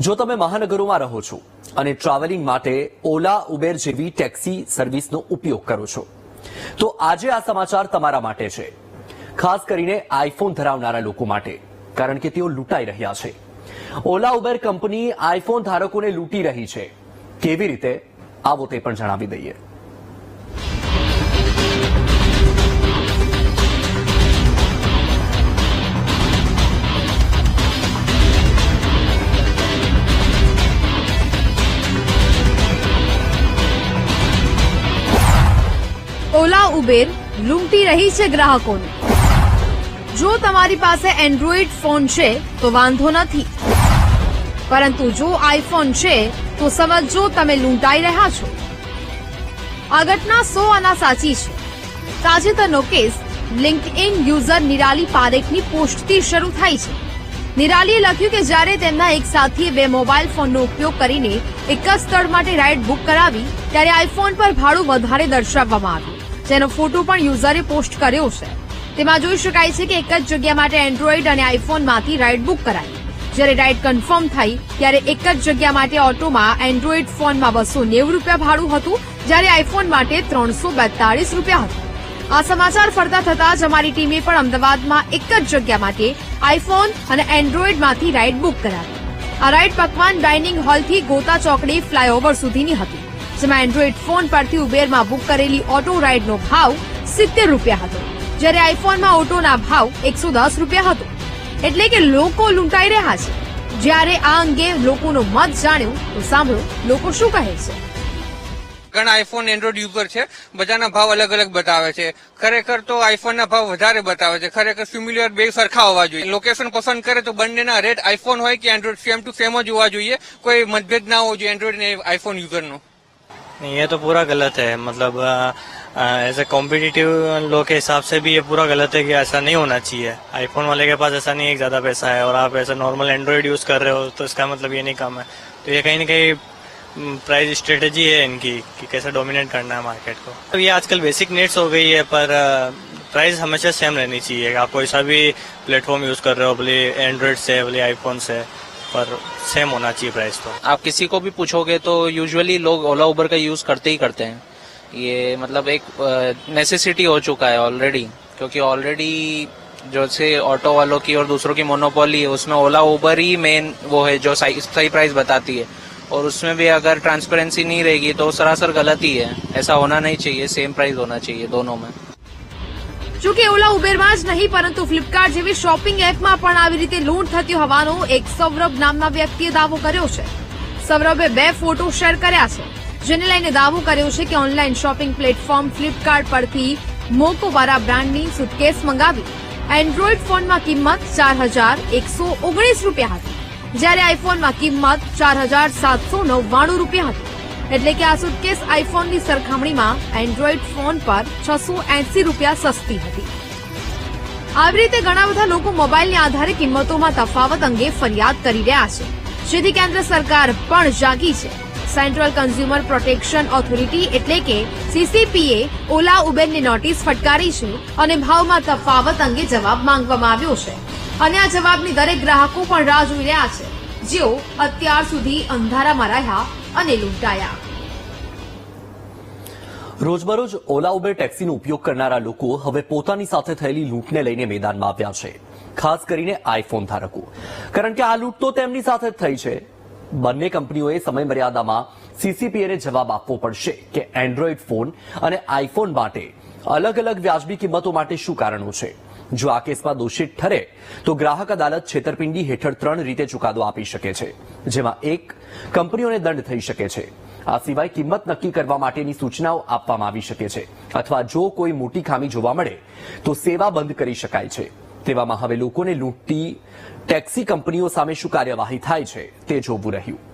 જો તમે મહાનગરોમાં રહો છો અને ટ્રાવેલિંગ માટે ઓલા, ઉબેર જેવી ટેક્સી સર્વિસનો ઉપયોગ કરો છો, તો આજે આ સમાચાર તમારા માટે છે. ખાસ કરીને આઈફોન ધરાવનારા લોકો માટે, કારણ કે તેઓ લૂંટાઈ રહ્યા છે. ઓલા, ઉબેર કંપની આઈફોન ધારકોને લૂંટી રહી છે. કેવી રીતે? આવો તે પણ જણાવી દઈએ. ઉબેર લૂંટી રહી છે ગ્રાહકોને. જો તમારી પાસે એન્ડ્રોઈડ ફોન છે, તો વાંધો નથી. પરંતુ જો આઈફોન છે, તો સમજો તમે લૂંટાઈ રહ્યા છો. આ ઘટના સો આના સાચી છે. તાજેતરનો કેસ લિંક્ડઇન યુઝર નિરાલી પારેખની પોસ્ટથી શરૂ થાય છે. નિરાલીએ લખ્યું કે જ્યારે તેમના એક સાથીએ બે મોબાઈલ ફોનનો ઉપયોગ કરીને એક જ સ્થળ માટે રાઇડ બુક કરાવી, ત્યારે આઈફોન પર ભાડું વધારે દર્શાવવામાં આવ્યું. જેનો ફોટો પણ યુઝરે પોસ્ટ કર્યો છે. તેમાં જોઈ શકાય છે કે એક જ જગ્યા માટે એન્ડ્રોઈડ અને આઈફોનમાંથી રાઇડ બુક કરાઈ. જ્યારે રાઇડ કન્ફર્મ થઈ, ત્યારે એક જ જગ્યા માટે ઓટોમાં એન્ડ્રોઈડ ફોનમાં બસો નેવું રૂપિયા ભાડું હતું, જ્યારે આઈફોન માટે ત્રણસો બેતાળીસ રૂપિયા હતું. આ સમાચાર ફરતા થતા જ અમારી ટીમે પણ અમદાવાદમાં એક જ જગ્યા માટે આઈફોન અને એન્ડ્રોઈડમાંથી રાઇડ બુક કરાવી. આ રાઇડ પકવાન ડાઇનિંગ હોલથી ગોતા ચોકડી ફ્લાયઓવર સુધીની હતી. જેમાં એન્ડ્રોઈડ ફોન પરથી ઉબેરમાં બુક કરેલી ઓટો રાઇડનો ભાવ સિત્તેર રૂપિયા હતો, જ્યારે આઈફોનમાં ઓટોના ભાવ એકસો દસ રૂપિયા હતો. એટલે કે લોકો લૂંટાઈ રહ્યા છે. જ્યારે આ અંગે લોકોનો મત જાણ્યો, તો સાંભળો લોકો શું કહે છે. ઘણા આઈફોન એન્ડ્રોઈડ યુઝર છે, બધાના ભાવ અલગ અલગ બતાવે છે. ખરેખર તો આઈફોનના ભાવ વધારે બતાવે છે. ખરેખર સિમ્યુલર બે સરખા હોવા જોઈએ. લોકેશન પસંદ કરે તો બંનેના રેટ આઈફોન હોય કે એન્ડ્રોઈડ સેમ ટુ સેમ જ હોવા જોઈએ. કોઈ મતભેદ ના હોવો જોઈએ એન્ડ્રોઈડ અને આઈફોન યુઝરનો ये तो पूरा गलत है। मतलब ऐसे कॉम्पिटिटिव लोग के हिसाब से भी ये पूरा गलत है कि ऐसा नहीं होना चाहिए। आईफोन वाले के पास ऐसा नहीं है ज़्यादा पैसा है, और आप ऐसा नॉर्मल एंड्रॉइड यूज़ कर रहे हो तो इसका मतलब ये नहीं काम है। तो ये कहीं ना कहीं प्राइस स्ट्रेटेजी है इनकी, कि कैसे डोमिनेट करना है मार्केट को। तो ये आजकल बेसिक नीड्स हो गई है, पर प्राइस हमेशा सेम रहनी चाहिए। आप कोई सा भी प्लेटफॉर्म यूज़ कर रहे हो, भले एंड्रॉइड से, भले आईफोन से पर सेम होना चाहिए प्राइस तो। आप किसी को भी पूछोगे तो यूजुअली लोग ओला उबर का यूज़ करते ही करते हैं। ये मतलब एक नेसेसिटी हो चुका है ऑलरेडी क्योंकि ऑलरेडी जो से ऑटो वालों की और दूसरों की मोनोपोली है, उसमें ओला उबर ही मेन वो है जो सही सही प्राइस बताती है। और उसमें भी अगर ट्रांसपेरेंसी नहीं रहेगी तो सरासर गलत ही है। ऐसा होना नहीं चाहिए सेम प्राइस होना चाहिए दोनों में। જોકે ઓલા ઉબેરમાં જ નહીં, પરંતુ ફ્લિપકાર્ટ જેવી શોપિંગ એપમાં પણ આવી રીતે લૂંટ થતી હોવાનો એક સૌરભ નામના વ્યક્તિએ દાવો કર્યો છે. સૌરભે બે ફોટો શેર કર્યા છે, જેને લઈને દાવો કર્યો છે કે ઓનલાઈન શોપિંગ પ્લેટફોર્મ ફ્લિપકાર્ટ પરથી મોકોવારા બ્રાન્ડની સુટકેસ મંગાવી. એન્ડ્રોઈડ ફોનમાં કિંમત ચાર હજાર એકસો ઓગણીસ રૂપિયા હતી, જ્યારે આઈફોનમાં કિંમત ચાર હજાર સાતસો નવ્વાણું રૂપિયા હતી. એટલે કે આ સુટકેસ આઈફોનની સરખામણીમાં એન્ડ્રોઈડ ફોન પર છસો એસી રૂપિયા સસ્તી હતી. આવી રીતે ઘણા બધા લોકો મોબાઈલને આધારે કિંમતોમાં તફાવત અંગે ફરિયાદ કરી રહ્યા છે. જેથી કેન્દ્ર સરકાર પણ જાગી છે. સેન્ટ્રલ કન્ઝ્યુમર પ્રોટેક્શન ઓથોરિટી એટલે કે સીસીપીએ ઓલા ઉબેરની નોટિસ ફટકારી છે અને ભાવમાં તફાવત અંગે જવાબ માંગવામાં આવ્યો છે. અને આ જવાબની દરેક ગ્રાહકો પણ રાહ જોઈ રહ્યા છે. જેઓ અત્યાર સુધી અંધારામાં રહ્યા અને લૂંટાયા. રોજબરોજ ઓલા ઉબેર ટેક્સીનો ઉપયોગ કરનારા લોકો હવે પોતાની સાથે થયેલી લૂંટને લઈને મેદાનમાં આવ્યા છે, ખાસ કરીને આઈફોન ધારકો. કારણ કે આ લૂંટ તો તેમની સાથે જ થઈ છે. બંને કંપનીઓએ સમયમર્યાદામાં સીસીપીએને જવાબ આપવો પડશે કે એન્ડ્રોઈડ ફોન અને આઈફોન માટે અલગ અલગ વ્યાજબી કિંમતો માટે શું કારણો છે. જો આ કેસમાં દોષિત ઠરે, તો ગ્રાહક અદાલત છેતરપિંડી હેઠળ ત્રણ રીતે ચુકાદો આપી શકે છે, જેમાં એક, કંપનીઓને દંડ થઈ શકે છે. આ સિવાય કિંમત નક્કી કરવા માટેની સૂચનાઓ આપવામાં આવી શકે છે. અથવા જો કોઈ મોટી ખામી જોવા મળે, તો સેવા બંધ કરી શકાય છે. તેવામાં હવે લોકોને લૂંટતી ટેક્સી કંપનીઓ સામે શું કાર્યવાહી થાય છે, તે જોવું રહ્યું.